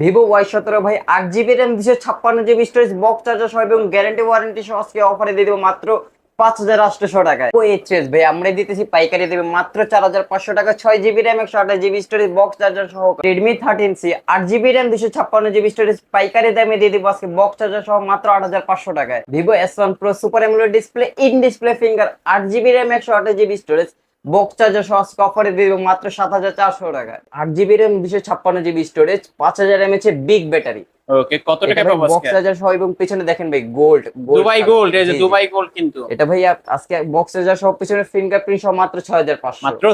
Vivo Y সতেরো ভাই আট জিবি র্যাম দুশো ছাপ্পান্ন জিবি স্টোরেজ বক্স চার্জার সহ এবং গ্যারান্টি ওয়ারেন্টি সহ আজকে অফারে দিয়ে দেবো মাত্র পাঁচ হাজার আটশোশো টাকায়। ও এইচএস ভাই, আমরা দিতেছি পাইকারি দেবে মাত্র চার হাজার পাঁচশো টাকা, ছয় জিবি র্যাম একশো আঠাশ জিবি স্টোরেজ বক্স চার্জার সহ রেডমি থার্টিন সি আট জিবি র্যাম দুশো ছাপ্পান্ন জিবি স্টোরেজ পাইকারি দামে দিয়ে দেবো আজকে বক্স চার্জার সহ মাত্র আট হাজার পাঁচশো টাকায়। Vivo S one pro super AMOLED display in display finger আট জিবি র্যাম একশো আঠাশ জিবি স্টোরেজ বক্স চার্জার সহ অফারে দিয়ে দেবো মাত্র সাত হাজার চারশো টাকায় আট জিবি র্যাম দুশো ছাপ্পান্ন জিবি স্টোরেজ পাঁচ হাজার এমএচ এর বিগ ব্যাটারি ওকে কত টাকা পাবো বক্স চার্জার সহ এবং পিছনে দেখেন ভাই গোল্ড দুবাই গোল্ড এই যে দুবাই গোল্ড কিন্তু। এটা ভাই আজকে বক্স চার্জার সহ পিছনে ফিঙ্গারপ্রিন্ট সহ মাত্র ছয় হাজার পাঁচশো। মাত্র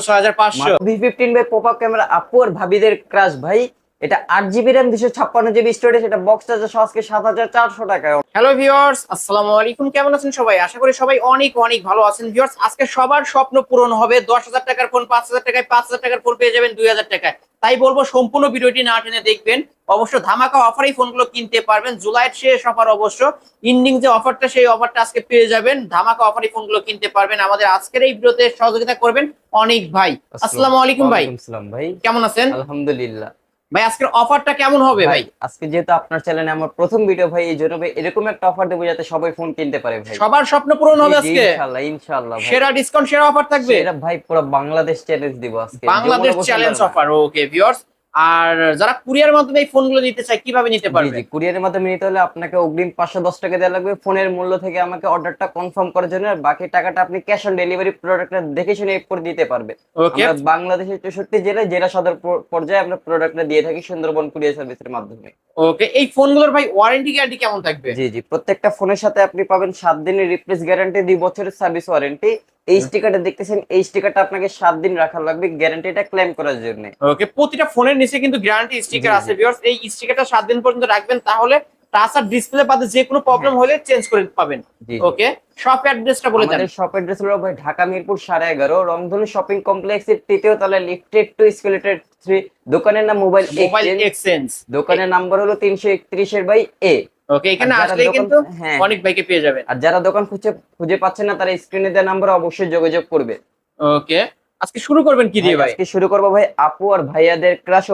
ক্যামেরা আপুর ভাবিদের ক্রাশ ভাই এটা আট জিবি র্যাম দুশো ছাপ্পান্ন জিবি স্টোরেজ এটা বক্স চার্জার আজকে সাত হাজার চারশো টাকায়। হ্যালো ভিউয়ার্স আসসালামু আলাইকুম কেমন আছেন সবাই? আশা করি সবাই অনেক অনেক ভালো আছেন। ভিউয়ার্স আজকে সবার স্বপ্ন পূরণ হবে দশ হাজার টাকার ফোন পাঁচ হাজার টাকায় পাঁচ হাজার টাকার ফোন পেয়ে যাবেন দুই হাজার টাকায়। তাই বলব সম্পূর্ণ ভিডিওটি না টেনে দেখবেন। অবশ্য ধামাকা অফারেই ফোনগুলো কিনতে পারবেন। জুলাইয়ের শেষ অফার অবশ্য। ইন্ডিং যে অফারটা সেই অফারটা আজকে পেয়ে যাবেন। ধামাকা অফারেই ফোনগুলো কিনতে পারবেন। আমাদের আজকের এই ভিডিওতে সহযোগিতা করবেন অনেক ভাই। আসসালামু আলাইকুম ভাই। আসসালাম ভাই। কেমন আছেন? আলহামদুলিল্লাহ। ভাই আজকের অফারটা কেমন হবে ভাই আজকে যেহেতু আপনার চ্যানেলে আমার প্রথম ভিডিও ভাই এই জন্য ভাই এরকম একটা অফার দেবো যাতে সবাই ফোন কিনতে পারে ভাই। সবার স্বপ্ন পূরণ হবে আজকে? ইনশাআল্লাহ ইনশাআল্লাহ ভাই। সেরা ডিসকাউন্ট সেরা অফার থাকবে? এটা ভাই পুরো বাংলাদেশ চ্যালেঞ্জ দিব আজকে। Bangladesh challenge offer okay viewers আর যারা কুরিয়ার মাধ্যমে এই ফোনগুলো নিতে চায় কীভাবে নিতে পারবে? জি কুরিয়ারের মাধ্যমে নিতে হলে আপনাকে অগ্রিম পাঁচশো দশ টাকা দেওয়া লাগবে। ফোনের মূল্য থেকে আমাকে অর্ডারটা কনফার্ম করার জন্য আর বাকি টাকাটা আপনি ক্যাশ অন ডেলিভারি প্রোডাক্টটা দেখে শুনে করে দিতে পারবে। আমরা বাংলাদেশের চৌষট্টি জেলায় জেলা সদর পর্যায়ে আমরা প্রোডাক্টটা দিয়ে থাকি সুন্দরবন কুরিয়ার সার্ভিসের মাধ্যমে। ওকে এই ফোনগুলোর ভাই ওয়ারেন্টি গ্যারান্টি কেমন থাকবে? জি জি প্রত্যেকটা ফোনের সাথে আপনি পাবেন সাত দিনের রিপ্লেস গ্যারান্টি দুই বছরের সার্ভিস ওয়ারেন্টি এই স্টিকারটা দেখতেছেন এই স্টিকারটা আপনাকে সাত দিন রাখা লাগবে গ্যারান্টিটা ক্লেম করার জন্য। ওকে প্রতিটা ফোনের নিচে কিন্তু গ্যারান্টি স্টিকার আছে। ভিউয়ার্স এই স্টিকারটা সাত দিন পর্যন্ত রাখবেন তাহলে টাচ আর ডিসপ্লে বাদে যে কোনো প্রবলেম হলে চেঞ্জ করে পাবেন। ওকে শপ অ্যাড্রেসটা বলে দেন। শপ অ্যাড্রেস হলো ভাই ঢাকা মিরপুর সাড়ে এগারো রংধনু শপিং কমপ্লেক্সের তৃতীয় তলায় লিফটেড টু স্কেলেটেড থ্রি দোকানের নাম মোবাইল এক্সচেঞ্জ দোকানের নাম্বার হলো তিনশো একত্রিশের বাই এ ওকে এখানে আসলে কিন্তু হ্যাঁ। অনেক বাইকে পেয়ে যাবেন। আর যারা দোকান খুঁজে খুঁজে পাচ্ছে না তারা স্ক্রিনে দেওয়া নম্বরে অবশ্যই যোগাযোগ করবে। ওকে আজকে শুরু করবেন কি দিয়ে ভাই, আজকে শুরু করব ভাই আপু আর ভাইয়াদের ক্রাশ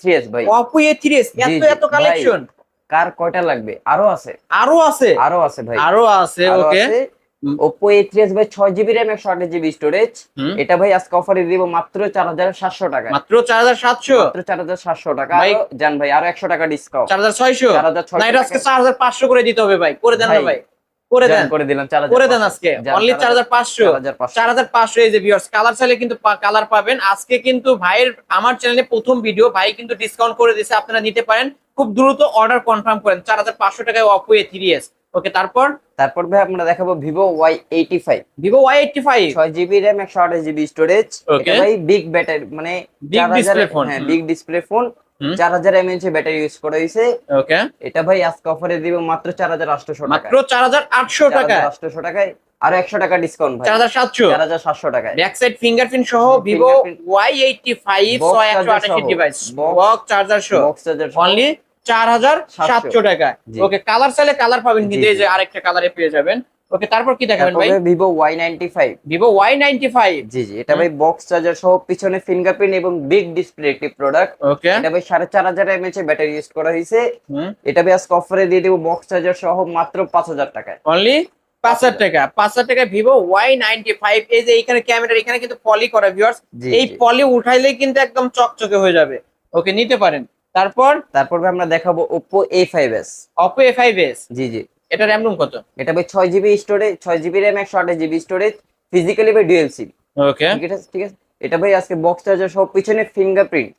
থ্রি এস ভাই। Oppo এ থ্রি এত এত কালেকশন কার কয়টা লাগবে? আরও আছে। আরও আছে? আরও আছে ভাই। আরও আছে okay. Oppo A three S ভাই ছয় জিবি র্যাম একশো আঠাশ জিবি স্টোরেজ এটা ভাই আজকে অফারে দিব মাত্র চার হাজার সাতশো টাকা মাত্র চার হাজার সাতশো মাত্র চার হাজার সাতশো টাকা যান ভাই আরও একশো টাকা ডিসকাউন্ট চার হাজার ছয়শো চার হাজার ছয়শো আজকে চার হাজার পাঁচশো করে দিতে হবে ভাই করে দেন ভাই, ভাই করে দেন করে দিলাম চার হাজার করে দেন আজকে অনলি চার হাজার পাঁচশো চার হাজার পাঁচশো চার হাজার পাঁচশো এই যে ভিউয়ার্স কালার চাইলে কিন্তু কালার পাবেন আজকে কিন্তু ভাইয়ের আমার চ্যানেলে প্রথম ভিডিও ভাই কিন্তু ডিসকাউন্ট করে দিয়েছে আপনারা নিতে পারেন খুব দ্রুত অর্ডার কনফার্ম করেন চার হাজার পাঁচশো টাকায় Oppo A three S okay তারপর? তারপর ভাই আমরা দেখাবো Vivo Y eighty five. Vivo Y eighty five? ছয় জিবি র্যাম একশো আঠাশ জিবি স্টোরেজ. ভাই বিগ ব্যাটারি মানে Big 4000 display phone, হ্যাঁ বিগ ডিসপ্লে ফোন। চার হাজার এমএএচ ব্যাটারি ইউজ করা হয়েছে। ওকে। এটা ভাই আজকে অফারে দিব মাত্র চার হাজার আটশোশো টাকা মাত্র চার হাজার আটশো টাকা আটশোশো টাকায়? আরও একশো টাকা ডিসকাউন্ট ভাই। চার হাজার সাতশো? চার হাজার সাতশো টাকায়। ব্যাক সাইড ফিঙ্গারপ্রিন্ট সহ ভিভো ওয়াই এইটটি ফাইভ ছয় একশো charger ডিভাইস বক্স চার্জার সহ। বক্স চার্জার অনলি চার হাজার সাতশো টাকা ওকে কালার চাইলে কালার পাবেন কিন্তু এই যে আরেকটা কালারে পেয়ে যাবেন। ওকে তারপর কি দেখাবেন ভাই? Vivo Y ninety five Vivo Y ninety five জি জি এটা ভাই বক্স চার্জার সহ পিছনে ফিঙ্গারপ্রিন্ট এবং বিগ ডিসপ্লে একটি প্রোডাক্ট ওকে। এটা ভাই সাড়ে চার হাজার ব্যাটারি ইউজ করা হয়েছে। এটা ভাই আজকে অফারে দিয়ে দেবো বক্স চার্জার সহ মাত্র পাঁচ হাজার টাকায়। অনলি পাঁচ হাজার টাকা। পাঁচ হাজার টাকা ভিভো ওয়াই নাইনটি ফাইভ এই যে এইখানে ক্যামেরা এখানে কিন্তু পলি করা ভিউয়ার্স এই পলি উঠাইলে কিন্তু একদম চকচকে হয়ে যাবে। ওকে নিতে পারেন। তারপর তারপর আমরা দেখাবো Oppo S Oppo A S জি জি। এটা র্যাম রুম কত? এটা ভাই ছয় জিবি স্টোরেজ ছয় জিবি র্যাম একশো আঠাশ জিবি স্টোরেজ ফিজিক্যালি ভাই ডুয়েল সিম ওকে ঠিক আছে ঠিক আছে। এটা ভাই আজকে বক্স চার্জার সহ পিছনে ফিঙ্গারপ্রিন্ট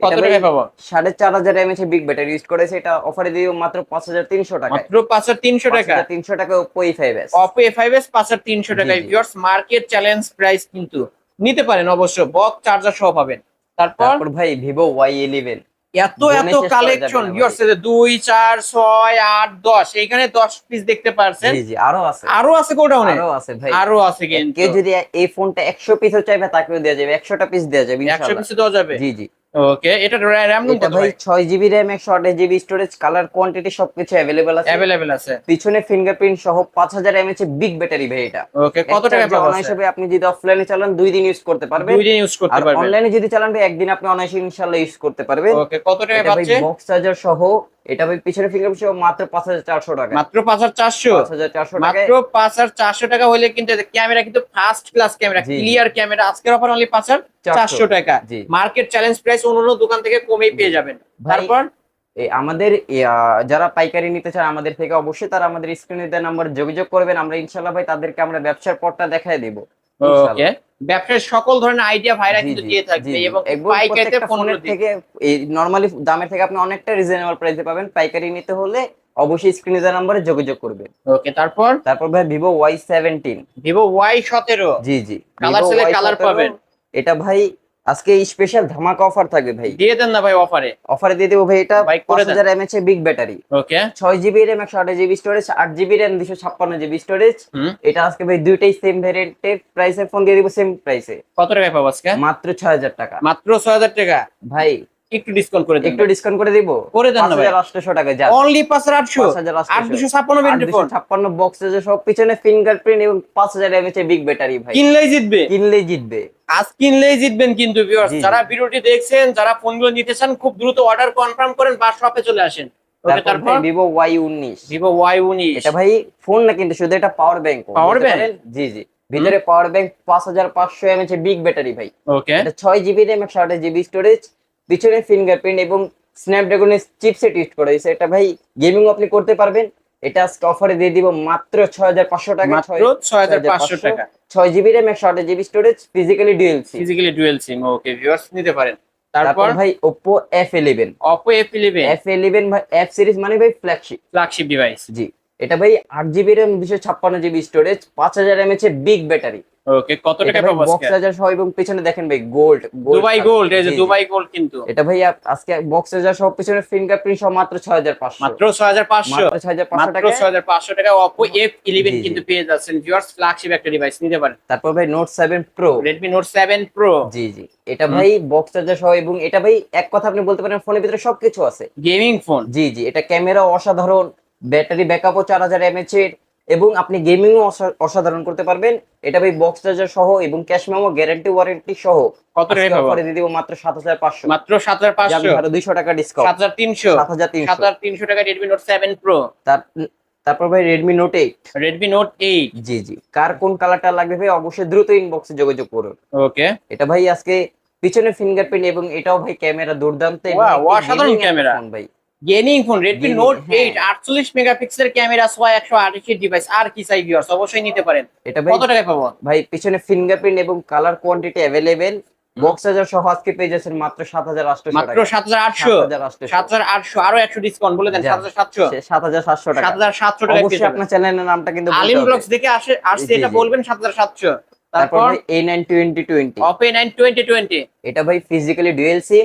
কত টাকায় পাবো? সাড়ে চার হাজার এমএচ বিগ ব্যাটারি ইউজ করেছে। এটা অফারে দিয়ে মাত্র পাঁচ হাজার তিনশো টাকা মাত্র পাঁচ হাজার তিনশো টাকা? তিনশো টাকা Oppo A five S Oppo A five S পাঁচ হাজার তিনশো জি। ভিউয়ার্স মার্কেট চ্যালেঞ্জ প্রাইস কিন্তু নিতে পারেন অবশ্য। বক্স চার্জার সহ পাবেন। তারপর? তারপর ভাই ভিভো ওয়াই ইলেভেন এত এত কালেকশন দুই চার ছয় আট দশ এইখানে দশ পিস দেখতে পারছেন। জি জি আরও আছে। আরও আছে গোডাউনে আরও আছে ভাই। আরও আছে কিন্তু। কেউ যদি এই ফোনটা একশো পিসও চাইবে তাকেও দেওয়া যাবে। একশোটা পিস দেওয়া যাবে একশো পিসে দেওয়া যাবে? জি জি। ওকে এটা র্যাম কত ভাই ছয় জিবি র্যাম একশো আঠাশ জিবি স্টোরেজ কালার কোয়ান্টিটি সবকিছু अवेलेबल আছে। अवेलेबल আছে। পিছনে ফিঙ্গারপ্রিন্ট সহ পাঁচ হাজার এর বিগ ব্যাটারি ভাই এটা। ওকে কত টাকা পাবো হিসেবে আপনি যদি অফলাইনে চালান দুই দিন ইউজ করতে পারবেন। দুই দিন ইউজ করতে পারবেন। অনলাইনে যদি চালান ভাই একদিন আপনি অনায়াসে ইনশাআল্লাহ ইউজ করতে পারবেন। ওকে কত টাকা এটা পাচ্ছে? বক্স চার্জার সহ এটা ভাই পিছনে ফিঙ্গারপ্রিন্ট সহ মাত্র পাঁচ হাজার চারশো টাকা। মাত্র পাঁচ হাজার চারশো? পাঁচ হাজার চারশো টাকা মাত্র পাঁচ হাজার চারশো টাকা হলে কিন্তু ক্যামেরা কিন্তু first class camera clear camera আজকের অফার অনলি পাঁচ হাজার চারশো টাকা। জি। মার্কেট চ্যালেঞ্জ প্রাইস অন্য দোকান থেকে কমেই পেয়ে যাবেন। তারপর? এই আমাদের যারা পাইকারি নিতে চান আমাদের থেকে অবশ্যই তারা আমাদের স্ক্রিনে দেওয়া নাম্বার যোগাযোগ করবেন। আমরা ইনশাল্লাহ ভাই তাদেরকে আমরা ব্যবসার পথটা দেখায় দিব। ওকে ব্যবসার সকল ধরনের আইডিয়া ভাইরা কিন্তু দিয়ে থাকবে এবং পাইকারিতে ফোনের থেকে এই নরমালি দামের থেকে আপনি অনেকটা রিজনেবল প্রাইসে পাবেন। পাইকারি নিতে হলে অবশ্যই স্ক্রিনে দেওয়া নম্বরে যোগাযোগ করবে ওকে তারপর? তারপর ভাই Vivo Y seventeen Vivo Y সতেরো। জি জি। কালার কালার চাইলে Y17 colour পাবেন। এটা ভাই আজকে স্পেশাল ধামাকা অফার থাকবে ভাই। দিয়ে দেন না ভাই অফারে অফারে দিয়ে দেবো ভাই এটা পাঁচ। হাজার এমএচ বিগ ব্যাটারি ওকে ছয় জিবি র্যাম একশো আঠাশ জিবি স্টোরেজ আট জিবি র্যাম দুশো ছাপ্পান্ন জিবি স্টোরেজ এটা আজকে ভাই দুইটাই সেম ভ্যারিয়েন্টের প্রাইসের ফোন দিয়ে দিবো সেম প্রাইসে কত টাকায় পাবো আজকে? মাত্র ছয় হাজার টাকা। মাত্র ছয় হাজার টাকা। ভাই একটু ডিসকাউন্ট করে একটু ডিসকাউন্ট করে দিব। করে দেন না ভাই। হাজার আটশো টাকা যা অনলি বক্স আছে সব পিছনে ফিঙ্গারপ্রিন্ট এবং পাঁচ হাজার এমএচ বিগ ব্যাটারি ভাই। কিনলেই জিতবে। কিনলেই জিতবে। আজ কিনলেই জিতবেন কিন্তু ভিউয়ার্স। যারা ভিডিওটি দেখছেন যারা ফোনগুলো নিতে চান খুব দ্রুত অর্ডার কনফার্ম করেন বা শপে চলে আসেন। তারপর ভিভো ওয়াই উনিশ। ভিভো ওয়াই উনিশ। এটা ভাই ফোন না কিন্তু শুধু এটা পাওয়ার ব্যাংক Power bank? জি জি। ভিতরে পাওয়ার ব্যাংক পাঁচ হাজার পাঁচশো এমএচ বিগ ব্যাটারি ভাই। ওকে ছয় জিবি র্যাম একশো আঠাশ জিবি স্টোরেজ পিছনে ফিঙ্গারপ্রিন্ট এবং স্ন্যাপড্রাগনের চিপসেট ইউজ করা হয়েছে। এটা ভাই গেমিং আপনি করতে পারবেন। এটা আজকে অফারে দিয়ে দিব মাত্র ছয় হাজার পাঁচশো টাকা। মাত্র ছয় হাজার পাঁচশো টাকা। ছয় জিবি র্যাম একশো আঠাশ GB storage physically dual SIM physically dual SIM okay viewers নিতে পারেন। তারপর? ভাই Oppo F eleven F eleven ভাই এফ সিরিজ মানে ভাই ফ্ল্যাগশিপ ফ্ল্যাগশিপ ডিভাইস জি। এটা ভাই আট জিবি র্যাম দুশো ছাপ্পান্ন জিবি স্টোরেজ পাঁচ হাজার এমএচ বিগ ব্যাটারি ওকে কত টাকা পাবো বক্স চার্জার সহ এবং পিছনে দেখেন ভাই গোল্ড দুবাই গোল্ড এই যে দুবাই গোল্ড কিন্তু। এটা ভাই আজকে বক্স চার্জার সহ পিছনে ফিঙ্গারপ্রিন্ট সহ মাত্র ছয় হাজার পাঁচশো। মাত্র ছয় হাজার পাঁচশো। মাত্র ছয় হাজার পাঁচশো মাত্র টাকা ছয় হাজার পাঁচশো টাকা জি, জি। কিন্তু পেয়ে যাচ্ছেন ভিউয়ার্স ফ্ল্যাগশিপ একটা ডিভাইস নিতে পারেন। তারপর ভাই note seven pro Redmi note seven pro জি জি। এটা ভাই বক্স চার্জার সহ এবং এটা ভাই এক কথা আপনি বলতে পারেন ফোনের ভিতরে সবকিছু আছে। গেমিং ফোন জি জি। এটা ক্যামেরা অসাধারণ ব্যাটারি ব্যাকআপও চার হাজার এমএচ এর। এবং আপনি গেমিংও অসাধারণ করতে পারবেন। এটা ভাই বক্স চার্জার সহ এবং ক্যাশ মেমো গ্যারান্টি ওয়ারেন্টি সহ। কত পাবো অফারে দিয়ে দিব মাত্র সাত হাজার পাঁচশো। মাত্র সাত হাজার পাঁচশো। আরও দুইশো টাকা সাত ডিসকাউন্ট হাজার তিনশো। সাত হাজার সাত তিনশো হাজার তিনশো টাকা রেডমি নোট সেভেন প্রো তারপর ভাই Redmi note eight Redmi note eight জি জি। কার কোন কালারটা লাগবে ভাই অবশ্যই দ্রুত ইনবক্সে যোগাযোগ করুন। ওকে এটা ভাই আজকে পিছনে ফিঙ্গারপ্রিন্ট এবং এটাও ভাই ক্যামেরা দুর্দান্ত। অসাধারণ ক্যামেরা। ভাই। Gaming phone Redmi Gaming, note হ্যাঁ। এইট আটচল্লিশ মেগাপিক্সেলের ক্যামেরা সোয়া একশো আঠাশি ডিভাইস আর কি চাই ভিউয়ার্স অবশ্যই নিতে পারেন। এটা কত টাকা পাবো? ভাই পিছনে ফিঙ্গারপ্রিন্ট এবং colour quantity available box charger সহ আজকে পেয়ে যাচ্ছেন মাত্র সাত হাজার আটশো মাত্র সাত হাজার আটশো? সাত হাজার আটশো আরও একশো ডিসকাউন্ট বলে দেন যা। সাত হাজার সাতশো। সাত হাজার সাতশো টাকা সাত হাজার সাতশো টাকা অবশ্যই আপনার চ্যানেলের নামটা কিন্তু আলিম ব্লগস দেখে আসে আসছে এটা বলবেন সাত হাজার সাতশো। তারপর ভাই A nine twenty twenty Oppo nine twenty twenty এটা ভাই ফিজিক্যালি ডুয়েল সিম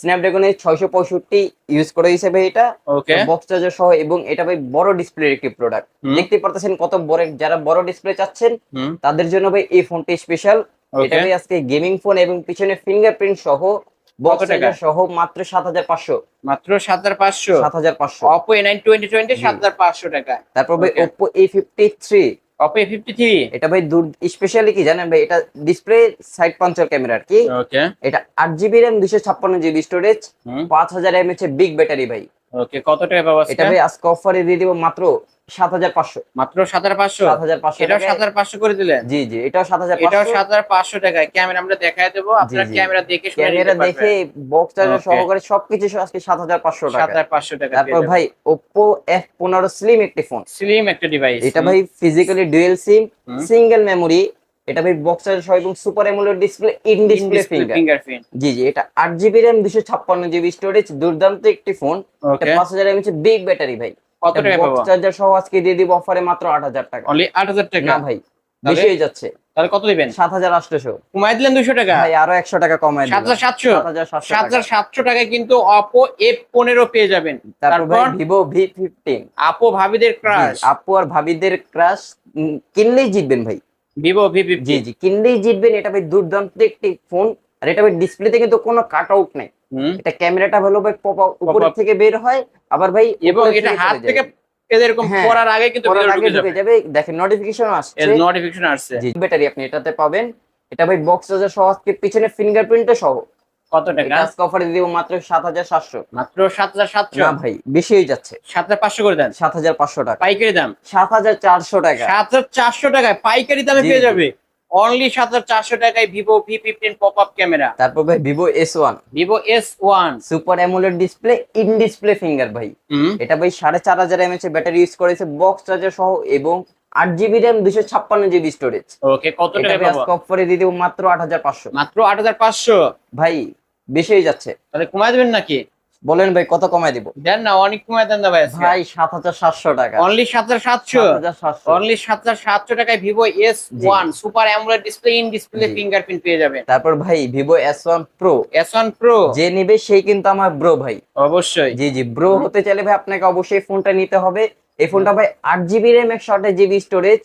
স্ন্যাপড্রাগনের ছয়শো পঁয়ষট্টি ইউজ করে হিসেবে এটা। ওকে বক্স চার্জার সহ এবং এটা ভাই বড় ডিসপ্লের একটি প্রোডাক্ট দেখতে পারতেছেন কত বড় যারা বড় ডিসপ্লে চাচ্ছেন তাদের জন্য ভাই এই ফোনটি স্পেশাল এটা ভাই আজকে গেমিং ফোন এবং পিছনে ফিঙ্গারপ্রিন্ট সহ বক্স? চার্জার সহ মাত্র সাত হাজার পাঁচশো। মাত্র টাকা। তারপর ভাই অপো এ ফিফটি থ্রি এটা ভাই দূর স্পেশালি কি জানেন ভাই এটা ডিসপ্লে সাইড পাঞ্চার ক্যামেরা আর কি। ওকে এটা আট জিবি র্যাম দুশো ছাপ্পান্ন জিবি স্টোরেজ হুম। পাঁচ হাজার এমএচ বিগ ব্যাটারি ভাই। ওকে কত টাকা পাবো এটা ভাই আজকে অফারে দিয়ে দিব মাত্র সাত হাজার পাঁচশো। মাত্র সাত হাজার পাঁচশো? সাত হাজার পাঁচশো এটাও সাত হাজার পাঁচশো করে দিলেন? জি জি এটাও সাত হাজার এটাও সাত হাজার পাঁচশো টাকায়। ক্যামেরা আমরা দেখায় দেবো। আপনার ক্যামেরা দেখে ক্যামেরা দেখে পারবেন। বক্স চার্জার সহকারে সবকিছু আজকে সাত হাজার পাঁচশো সাত হাজার পাঁচশো টাকা তারপর ভাই ওপো এফ পনেরো স্লিম একটি ফোন স্লিম একটা ডিভাইস এটা ভাই physically dual SIM single memory এটা ভাই বক্স চার্জার সহ এবং super AMOLED display in display finger fingerprint জি জি এটা আট জিবি র্যাম দুশো ছাপ্পান্ন জিবি স্টোরেজ দুর্দান্ত একটি ফোন এটা হাজার এমএচ বিগ ব্যাটারি ভাই। কত টাকা পাবো? চার্জার সহ আজকে দিয়ে দিব অফারে মাত্র আট হাজার টাকা। অনলি আট হাজার টাকা? না ভাই বেশি হয়ে যাচ্ছে। তাহলে কত দিবেন? সাত হাজার আটশোশো কমাই দিলেন দুশো টাকা? ভাই আরও একশো টাকা সাতশো। সাত হাজার সাতশো টাকায় কিন্তু এফ পনেরো পেয়ে যাবেন। তারপর ভি ফিফটিন আপো ভাবিদের ক্রাশ আপু আর ভাবিদের ক্রাশ কিনলেই জিতবেন ভাই। ভিভো ভি জি জি কিনলেই জিতবেন। এটা ভাই দুর্দান্ত একটি ফোন আর এটা ভাই ডিসপ্লেতে কিন্তু কোনো কাট আউট নেই। এটা ক্যামেরাটা হলো ভাই পপ উপর থেকে বের হয় আবার ভাই এবং এটা হাত। থেকে এরকম হ্যাঁ, পড়ার আগে কিন্তু ঢুকে যাবে। দেখেন নোটিফিকেশন আসছে। নোটিফিকেশন আসছে। ব্যাটারি আপনি এটাতে পাবেন। এটা ভাই বক্স চার্জার সহ আজকে পিছনে ফিঙ্গারপ্রিন্টটা সহ। কত টাকা? আজকে অফারে দিব মাত্র সাত হাজার সাতশো। মাত্র সাত হাজার সাতশো? না ভাই বেশি হয়ে যাচ্ছে। সাত হাজার পাঁচশো করে দেন। সাত হাজার পাঁচশো টাকা। পাইকারি দাম। সাত হাজার চারশো টাকা। সাত হাজার চারশো টাকায় পাইকারি দামে পেয়ে যাবে। অনলি সাত হাজার চারশো টাকায় Vivo V fifteen pop up camera তারপর ভাই Vivo S one Vivo S one super AMOLED display in display finger ভাই। এটা ভাই সাড়ে চার হাজার এমএচ ব্যাটারি ইউজ করেছে বক্স চার্জার সহ এবং আট জিবি র্যাম দুশো ছাপ্পান্ন জিবি স্টোরেজ ওকে কত টাকা অফারে দিয়ে দেবো মাত্র আট হাজার পাঁচশো। মাত্র আট হাজার পাঁচশো? ভাই বেশি হয়ে যাচ্ছে। তাহলে কমায় দেবেন নাকি? বলেন ভাই কত কমায় দিব? দেন না অনেক কমায় দেন না ভাই ভাই সাত হাজার সাতশো টাকা। অনলি সাত হাজার সাতশো। অনলি সাত হাজার সাতশো টাকায় Vivo S one super AMOLED display in display fingerprint পেয়ে যাবেন। তারপর ভাই Vivo S one pro S one pro যে নিবে সেই কিন্তু আমার ব্রো ভাই। অবশ্যই। জি জি ব্রো হতে চাইলে ভাই আপনাকে অবশ্যই ফোনটা নিতে হবে। এই ফোনটা ভাই আট জিবি র্যাম একশো আঠাশ জিবি স্টোরেজ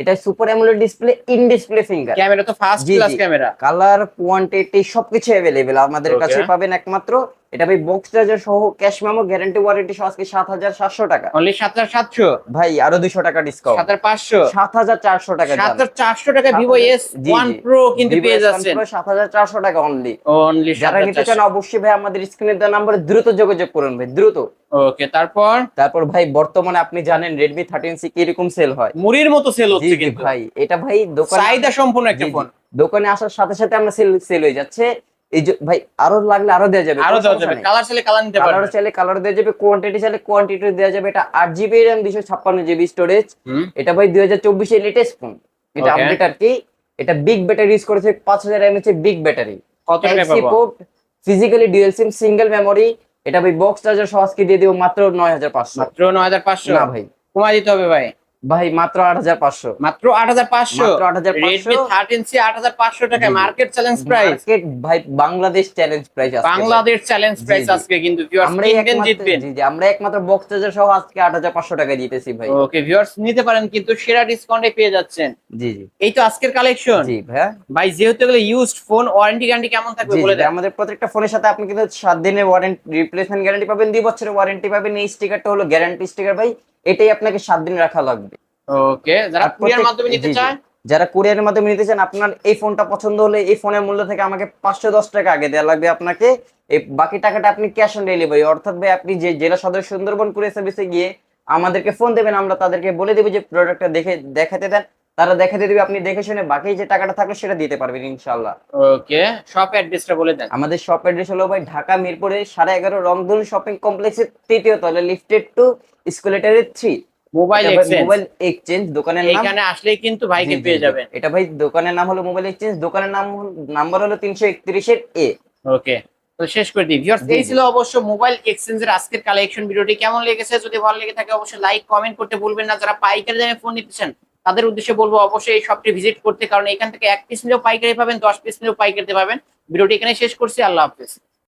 এটা super AMOLED display in display finger camera তো first class camera colour quantity সবকিছু অ্যাভেলেবেল আমাদের কাছে পাবেন একমাত্র। এটা ভাই বক্স চার্জার সহ ক্যাশ মেমো গ্যারান্টি ওয়ারেন্টি সহ আজকে সাত হাজার সাতশো টাকা। অনলি সাত হাজার সাতশো। ভাই আরও দুশো টাকা ডিসকাউন্ট সাত হাজার পাঁচশো। সাত হাজার চারশো টাকা সাত হাজার চারশো টাকা ভিভো এস জি, ওয়ান প্রো কিন্তু পেয়ে যাচ্ছেন। সাত হাজার চারশো টাকা অনলি অনলি যারা নিতে চান অবশ্যই ভাই আমাদের স্ক্রিনে দেওয়া নাম্বারে দ্রুত যোগাযোগ করুন ভাই দ্রুত। ওকে তারপর? তারপর ভাই বর্তমানে আপনি জানেন রেডমি থার্টিন সি কীরকম সেল হয়? মুড়ির মতো সেল হচ্ছে কিন্তু। ভাই এটা ভাই দোকানে চাহিদা সম্পূর্ণ একটা ফোন দোকানে আসার সাথে সাথে আমরা সেল সেল হয়ে যাচ্ছে। এই যে ভাই আরও লাগলে আরও দেওয়া যাবে। আরও দেওয়া যাবে। কালার চাইলে কালার নিতে কালার চাইলে কালার দেওয়া যাবে। কোয়ান্টিটি চাইলে কোয়ান্টিটি দেওয়া যাবে। এটা আট জিবি র্যাম দুশো ছাপ্পান্ন জিবি স্টোরেজ এটা ভাই দুই হাজার চব্বিশের লেটেস্ট ফোন এটা আপডেট আর কি। এটা বিগ ব্যাটারি ইউজ করেছে। পাঁচ হাজার এমএচ বিগ ব্যাটারি কত টাকা পাবো? Physically dual SIM single memory এটা ভাই বক্স চার্জার সহ আজকে দিয়ে দিব মাত্র নয় হাজার পাঁচশো। মাত্র নয় হাজার পাঁচশো? না ভাই। কমাই দিতে হবে ভাই। ভাই মাত্র আট হাজার পাঁচশো। মাত্র আট হাজার পাঁচশো? আট হাজার রেডমি পাঁচশো থার্টিন সি আট হাজার পাঁচশো টাকা জি, জি। মার্কেট চ্যালেঞ্জ প্রাইস ভাই Bangladesh challenge price Bangladesh challenge price আজকে কিন্তু ভিউয়ার্স আমরাই জিতবেন। জি আমরা একমাত্র বক্স চার্জার সহ আজকে আট হাজার পাঁচশো টাকা দিতেছি ভাই। ওকে ভিউয়ার্স নিতে পারেন কিন্তু সেরা ডিসকাউন্টে পেয়ে যাচ্ছেন। জি জি। এই তো আজকের কালেকশন জি ভাইয়া। ভাই যেহেতু এগুলো ইউজড ফোন ওয়ারেন্টি গ্যারান্টি কেমন থাকবে বলে দেন। আমাদের প্রত্যেকটা ফোনের সাথে আপনি কিন্তু সাত দিনের ওয়ারেন্টি রিপ্লেসমেন্ট গ্যারান্টি পাবেন দুই বছরের ওয়ারেন্টি পাবেন। এই স্টিকারটা হলো গ্যারান্টি স্টিকার ভাই। এটাই আপনাকে সাত দিন রাখা লাগবে। ওকে যারা কুরিয়ার মাধ্যমে নিতে। চায়? যারা কুরিয়ারের মাধ্যমে নিতে চান আপনার এই ফোনটা পছন্দ হলে এই ফোনের মূল্য থেকে আমাকে পাঁচশো দশ টাকা আগে দেওয়া লাগবে আপনাকে। এই বাকি টাকাটা আপনি ক্যাশ অন ডেলিভারি অর্থাৎ ভাই আপনি যে জেলা সদর সুন্দরবন কুরিয়ার সার্ভিসে গিয়ে আমাদেরকে ফোন দেবেন আমরা তাদেরকে বলে দেবো যে প্রোডাক্টটা দেখে দেখাতে দেন। তারা দেখাতে দেবে আপনি দেখে শুনে বাকি যে টাকাটা থাকবে সেটা দিতে পারবেন ইনশাল্লাহ ওকে শপ অ্যাড্রেসটা বলে দেন। আমাদের শপ অ্যাড্রেস হলো ভাই ঢাকা মিরপুরে সাড়ে এগারো রংধনু শপিং কমপ্লেক্সের তৃতীয় তলে লিফটেড টু স্কুলেটারের three mobile exchange mobile exchange দোকানের নাম এইখানে আসলেই কিন্তু ভাইকে পেয়ে যাবেন। এটা ভাই দোকানের নাম হলো মোবাইল এক্সচেঞ্জ দোকানের নাম নাম্বার হলো তিনশো একত্রিশের এ ওকে তো শেষ করে দিই। ভিউয়ার্স এই ছিল অবশ্য মোবাইল এক্সচেঞ্জের আজকের কালেকশন ভিডিওটি কেমন লেগেছে? যদি ভালো লেগে থাকে অবশ্যই লাইক কমেন্ট করতে ভুলবেন না। যারা পাইকারি দামে ফোন নিতেছেন তাদের উদ্দেশ্যে বলব অবশ্যই এই শপটি ভিজিট করতে, কারণ এখান থেকে এক পিস নিলেও পাইকারি পাবেন, দশ পিস নিলেও পাইকারিতে পাবেন। ভিডিওটি এখানে শেষ করছি, আল্লাহ হাফেজ।